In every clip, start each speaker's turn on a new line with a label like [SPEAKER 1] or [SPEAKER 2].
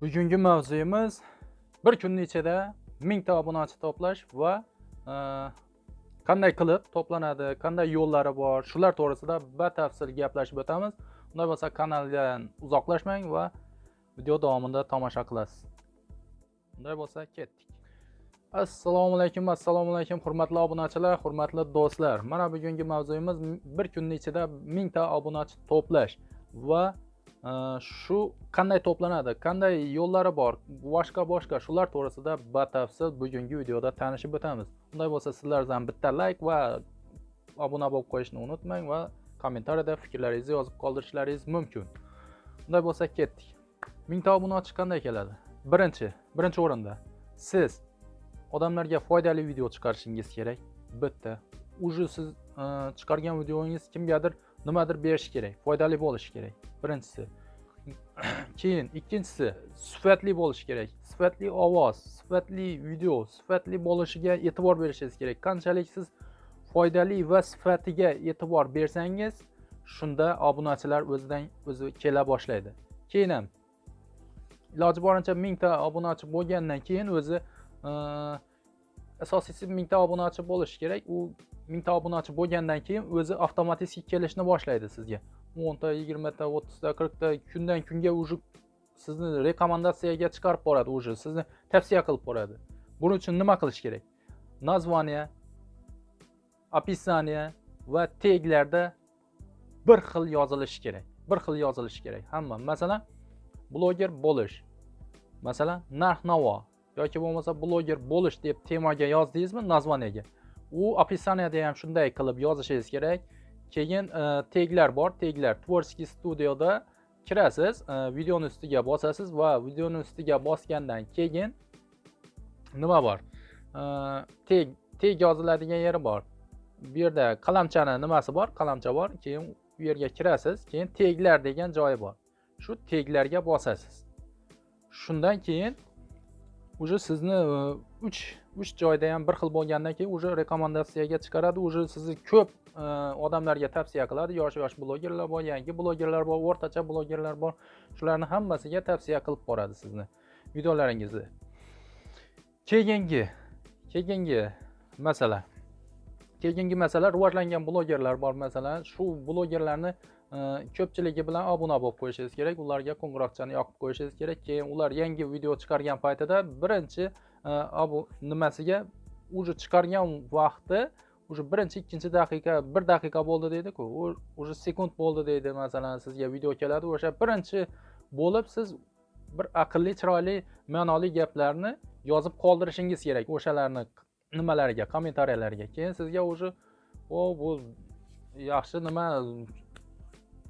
[SPEAKER 1] Bugungi mavzuyimiz bir kunni ichida mingta obunachi to'plash va e, qanday qilib to'planadi, qanday yo'llari bor, shular to'g'risida batafsil gaplashib o'tamiz. Unday bo'lsa kanaldan uzoqlashmang va video davomida tomosha qilasiz. Unday bo'lsa ketdik. Assalomu alaykum, assalomu alaykum hurmatli obunachilar, hurmatli do'stlar. Mana bugungi mavzuyimiz bir kunni ichida mingta obunachi to'plash va shu qanday to'planadi, qanday yo'llari bor, boshqa boshqa shular to'g'risida batafsil bugungi videoda tanishib o'tamiz. Unday bo'lsa sizlardan bitta like va obuna bo'lib qo'yishni unutmang va kommentariyada fikrlaringizni yozib qoldirishlaringiz mumkin. Unday bo'lsa ketdik. Mingta obunachi qanday keladi? Birinchi, birinchi o'rinda siz odamlarga foydali video chiqarishingiz kerak. Bitta. Уже siz e, chiqargan videongiz kimgadir nimadir berishi kerak, foydali bo'lishi kerak. Birinchisi. Keyin ikkinchisi sifatli bo'lishi kerak. Sifatli ovoz, sifatli video, sifatli bo'lishiga e'tibor berishingiz kerak. Qanchalik siz foydali va sifatiga e'tibor bersangiz, shunda obunachilar o'zidan o'zi kela boshlaydi. Keyin ham iloji boricha mingta obunachi bo'lgandan keyin o'zi e, asosiysi mingta obunachi bo'lishi kerak. U mingta obunachi bo'lgandan keyin o'zi avtomatik kelishni boshlaydi sizga. 10 ta, 20 ta, 30 ta, 40 ta kundan kunga уже sizni rekomendatsiyaga chiqarib boradi уже sizni tavsiya qilib boradi. Buning uchun nima qilish kerak? Название, описание va teglarda bir xil yozilishi kerak. Bir xil yozilishi kerak. Hamma. Masalan, bloger bo'lish. Masalan, narx-navo yoki bo'lmasa bloger bo'lish deb temaga yozdingizmi, названиеga. U описаниеda ham shunday qilib yozishingiz kerak. Keyin e, teglar bor, teglar Tворческий studioda kirasiz, e, videoni ustiga bosasiz va videoni ustiga bosgandan keyin nima bor? E, teg teg yoziladigan yeri bor. Bu yerda qalamchani nimasi bor? Qalamcha bor. Keyin u yerga kirasiz, keyin teglar degan joyi bor. Shu teglarga bosasiz. Shundan keyin уже sizni e, 3 3 joyda ham bir xil bo'lgandan keyin уже rekomendatsiyaga chiqaradi. Уже sizni ko'p e, odamlarga tavsiya qiladi. Yosh yosh blogerlar bor yangi blogerlar bor o'rtacha blogerlar bor. Shularni hammasiga tavsiya qilib boradi sizni videolaringizni. Keyingi keyingi masala. Keyingi masala rivojlangan blogerlar bor. Masalan shu blogerlarni e, ko'pchiligi bilan obuna bo'lib qo'yishingiz kerak. Ularga qo'ng'iroqchani yoqib qo'yishingiz kerak. Keyin ular yangi video chiqargan paytida birinchi e, abu nimasiga? Уже chiqargan vaqti уже birinchi ikkinchi daqiqa bir daqiqa bo'ldi deydiku. Уже sekund bo'ldi deydi masalan sizga video keladi. O'sha birinchi bo'lib siz bir aqlli chiroyli ma'noli gaplarni yozib qoldirishingiz kerak. O'shalarni nimalariga kommentariyalarga keyin sizga уже o bu yaxshi nima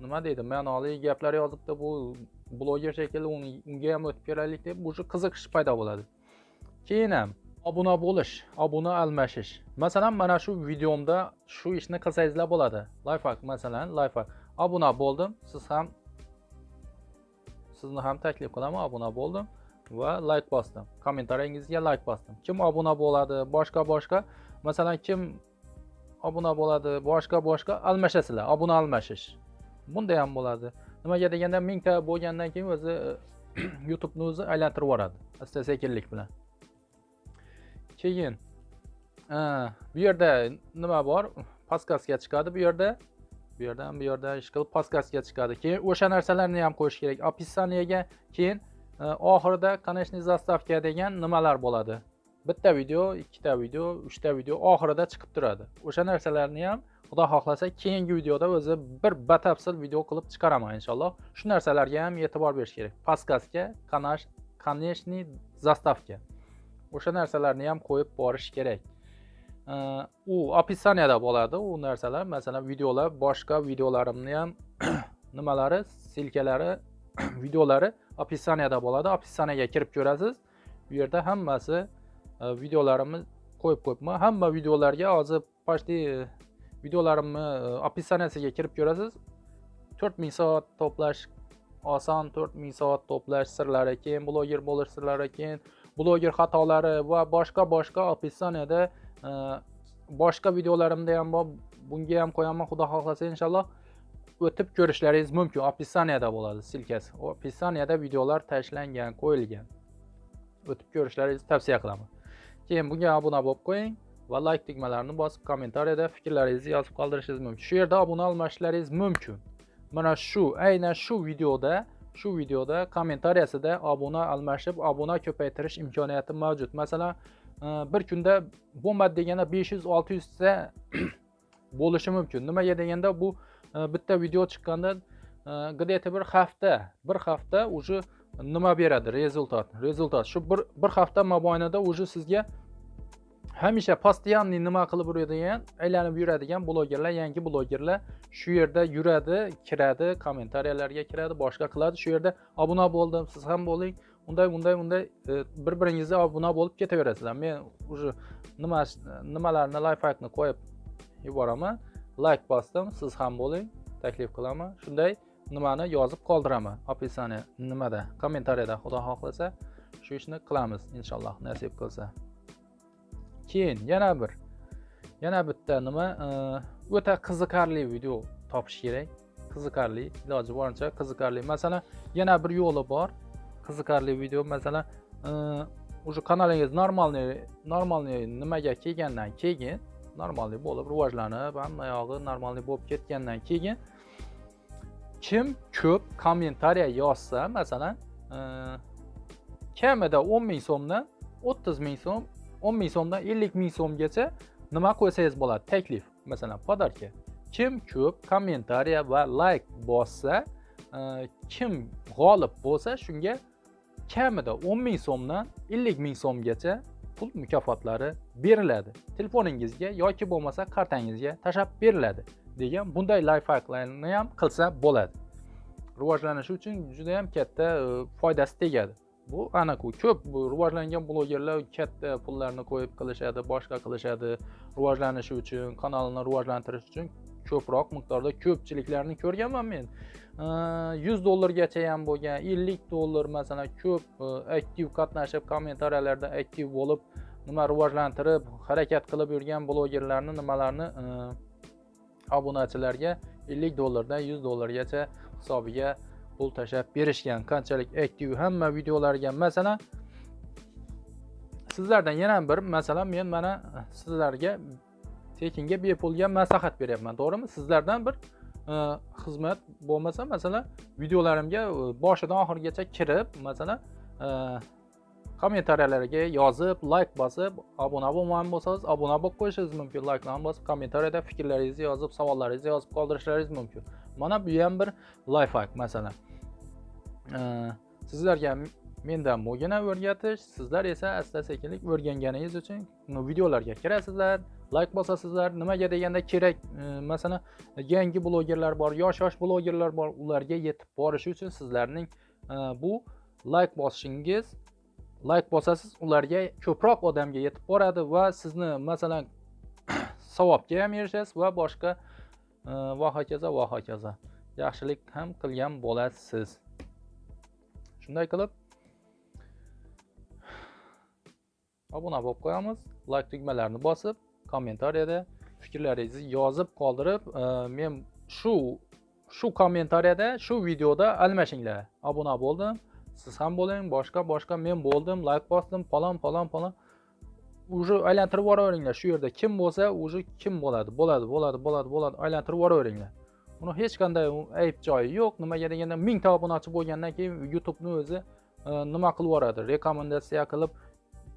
[SPEAKER 1] nima deydi ma'noli gaplar yozibdi bu bloger shekilli unga ham o'tib kelaylik deb уже qiziqish paydo bo'ladi. Keyin ham obuna bo'lish obuna almashish masalan mana shu videomda shu ishni qilsangizlar bo'ladi. Lifehack masalan lifehack. Obuna bo'ldim siz ham sizni ham taklif qilaman obuna bo'ldim. Va like bosdim. Kommentariyangizga like bosdim. Kim obuna bo'ladi boshqa boshqa. Masalan kim obuna bo'ladi boshqa boshqa almashasizlar. Obuna almashish. Bunda ham bo'ladi. Nimaga deganda mingta bo'lgandan keyin o'zi youtubeni o'zi aylantirib yuboradi. Asta sekinlik bilan. Keyin bu yerda nima bor? Podkastga chiqadi bu yerda. Bu yerdan bu yerda ish qilib podkastga chiqadi. Keyin o'sha narsalarni ham qo'yish kerak. Описаниеga keyin Э, oxirida конечный заставка degan nimalar bo'ladi? Bitta video ikkita video uchta video oxirida chiqib turadi. O'sha narsalarni ham xudo xohlasa keyingi videoda o'zi bir batafsil video qilib chiqaraman inshaalloh. Shu narsalarga ham e'tibor berish kerak. Podkastga конечный заставка. O'sha narsalarni ham qo'yib borish kerak. Э, u описаниеda bo'ladi u narsalar. Masalan videolar boshqa videolarimni ham nimalari silkalari videolari описаниеda bo'ladi описаниеga kirib ko'rasiz bu yerda hammasi e, videolarimni qo'yib qo'yibman hamma videolarga hozir почти videolarimni e, kirib e, ko'rasiz to'rt ming soat to'plash oson to'rt ming soat to'plash sirlari keyin bloger bo'lish sirlari keyin bloger xatolari va boshqa boshqa описаниеda e, boshqa videolarimda ham bor bunga ham qo'yaman xudo xohlasa inshaalloh o'tib ko'rishlaringiz mumkin. Описаниеda bo'ladi silkasi. Описаниеda videolar tashlangan qo'yilgan. O'tib ko'rishlaringizni tavsiya qilaman. Keyin bunga obuna bo'lib qo'ying va like tugmalarini bosib kommentariyada fikrlaringizni yozib qoldirishingiz mumkin. Shu yerda obuna almashishlaringiz mumkin. Mana shu aynan shu videoda shu videoda kommentariyasida obuna almashib obuna ko'paytirish imkoniyati mavjud. Masalan e, bir kunda bo'lmadi deganda besh yuz olti yuzta bo'lishi mumkin. Nimaga deganda bu Э, bitta video chiqqanda э, где то bir hafta bir hafta уже nima beradi rezultat? Rezultat shu bir bir hafta mobaynida уже sizga hamisha постоянный nima qilib yuradigan aylanib yuradigan blogerlar yangi blogerlar shu yerda yuradi kiradi kommentariyalarga kiradi boshqa qiladi. Shu yerda obuna bo'ldim siz ham bo'ling. Unday unday unday bir e, biringizga obuna bo'lib ketaverasizlar. Men уже nima nimalarni lifehackni qo'yib yuboraman. Like bosdim siz ham bo'ling. Taklif qilaman. Shunday nimani yozib qoldiraman. Описание nimada kommentariyada xudo xohlasa shu ishni qilamiz inshaalloh nasib qilsa. Keyin yana bir yana bitta nima o'ta qiziqarli video topish kerak. Qiziqarli iloji boricha qiziqarli. Masalan yana bir yo'li bor. Qiziqarli video masalan уже kanalingiz normalniy normalniy nimaga kelgandan keyin normalniy bo'lib rivojlanib hamma yog'i normalniy bo'lib ketgandan keyin kim ko'p kommentariya yozsa masalan e, kamida o'n ming so'mdan o'ttiz ming so'm o'n ming so'mdan ellik ming so'mgacha nima qo'ysangiz bo'ladi? Taklif. Masalan podarka. Kim ko'p kommentariya va layk bossa e, kim g'olib bo'lsa shunga kamida o'n ming so'mdan ellik ming so'mgacha pul mukofotlari beriladi. Telefoningizga yoki bo'lmasa kartangizga tashlab beriladi degan bunday layfhaklarni ham qilsa bo'ladi. Rivojlanish uchun juda yam katta e, foydasi tegadi. Bu aniq ko'p rivojlangan blogerlar katta pullarni qo'yib qilishadi boshqa qilishadi. Rivojlanishi uchun kanalini rivojlantirish uchun ko'proq miqdorda ko'pchiliklarni ko'rganman men. Yuz dollargacha ham bo'lgan ellik dollar masalan ko'p e, aktiv qatnashib kommentariyalarda aktiv bo'lib nima rivojlantirib harakat qilib yurgan blogerlarni nimalarni e, obunachilarga ellik dollardan yuz dollargacha hisobiga pul tashlab berishgan. Qanchalik aktiv hamma videolarga. Masalan sizlardan yana bir masalan men mana sizlarga tekinga bepulga maslahat beryapman to'g'rimi? Sizlardan bir e, xizmat bo'lmasa masalan videolarimga e, boshidan oxirigacha kirib masalan e, kommentariyalarga yozib layk bosib obuna bo'lmagan bo'lsangiz obuna bo'lib qo'yishingiz mumkin. Layklarni bosib kommentariyada fikrlaringizni yozib savollaringizni yozib qoldirishlaringiz mumkin. Mana bu ham bir lifehack masalan. Sizlarga mendan mogina o'rgatish sizlar esa asta sekinlik o'rganganingiz uchun videolarga kirasizlar layk bosasizlar nimaga deganda kerak. Masalan yangi blogerlar bor yosh yosh blogerlar bor ularga yetib borishi uchun sizlarning e, bu layk bosishingiz layk bosasiz ularga ko'proq odamga yetib boradi va sizni masalan savobga ham erishasiz va boshqa e, va hokazo va hokazo. Yaxshilik ham qilgan bo'lasiz. Shunday qilib obuna bo'lib qo'yamiz layk tugmalarini bosib kommentariyada fikrlaringizni yozib qoldirib e, men shu shu kommentariyada shu videoda almashinglar. Obuna bo'ldim siz ham bo'ling boshqa boshqa men bo'ldim layk bosdim falon falon falon. Уже aylantirib yuboraveringlar shu yerda kim bo'lsa уже kim bo'ladi bo'ladi bo'ladi bo'ladi bo'ladi aylantirib yuboraveringlar. Uni hech qanday ayb joyi yo'q nimaga deganda mingta obunachi bo'lgandan keyin youtubeni o'zi e, nima qilib yuboradi rekomendatsiya qilib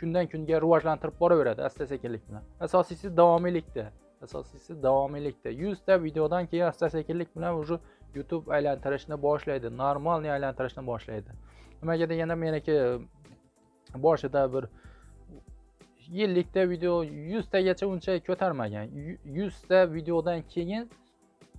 [SPEAKER 1] kundan kunga rivojlantirib boraveradi asta sekinlik bilan. Asosiysi davomiylikda asosiysi davomiylikda yuzta videodan keyin asta sekinlik bilan уже youtube aylantirishni boshlaydi. Normalniy aylantirishni boshlaydi. Nimaga deganda meniki boshida bir yillikda video yuztagacha uncha ko'tarmagan. Yuzta videodan keyin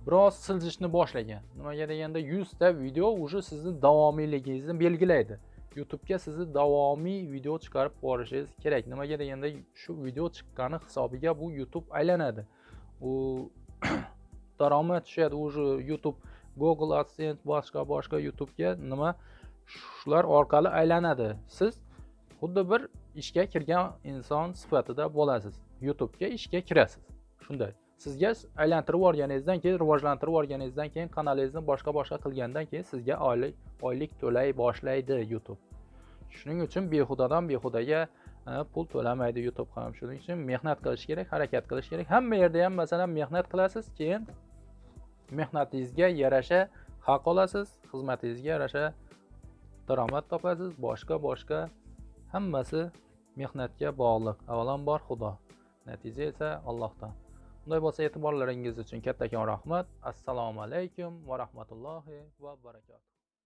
[SPEAKER 1] biroz siljishni boshlagan. Nimaga deganda yuzta video уже sizni davomiyligingizni belgilaydi. Youtubega sizni davomiy video chiqarib borishingiz kerak. Nimaga deganda shu video chiqqani hisobiga bu youtube aylanadi. U daromad tushadi уже youtube google adsense boshqa boshqa youtubega nima shular orqali aylanadi. Siz xuddi bir ishga kirgan inson sifatida bo'lasiz. Youtubega ishga kirasiz. Shunday. Sizga aylantirib yuborganingizdan keyin rivojlantirib yuborganingizdan keyin kanalingizni boshqa boshqa qilgandan keyin sizga oylik oylik to'lay boshlaydi youtube. Shuning uchun behudadan behudaga e, pul to'lamaydi youtube ham. Shuning uchun mehnat qilish kerak harakat qilish kerak. Hamma yerda ham masalan mehnat qilasiz keyin mehnatingizga yarasha haq olasiz xizmatingizga yarasha daromad topasiz boshqa boshqa hammasi mehnatga bog'liq. Avvalambor xudo. Natija esa allohdan. Unday bo'lsa e'tiborlaringiz uchun kattakon rahmat assalomu alaykum va rahmatullohi va barakatuh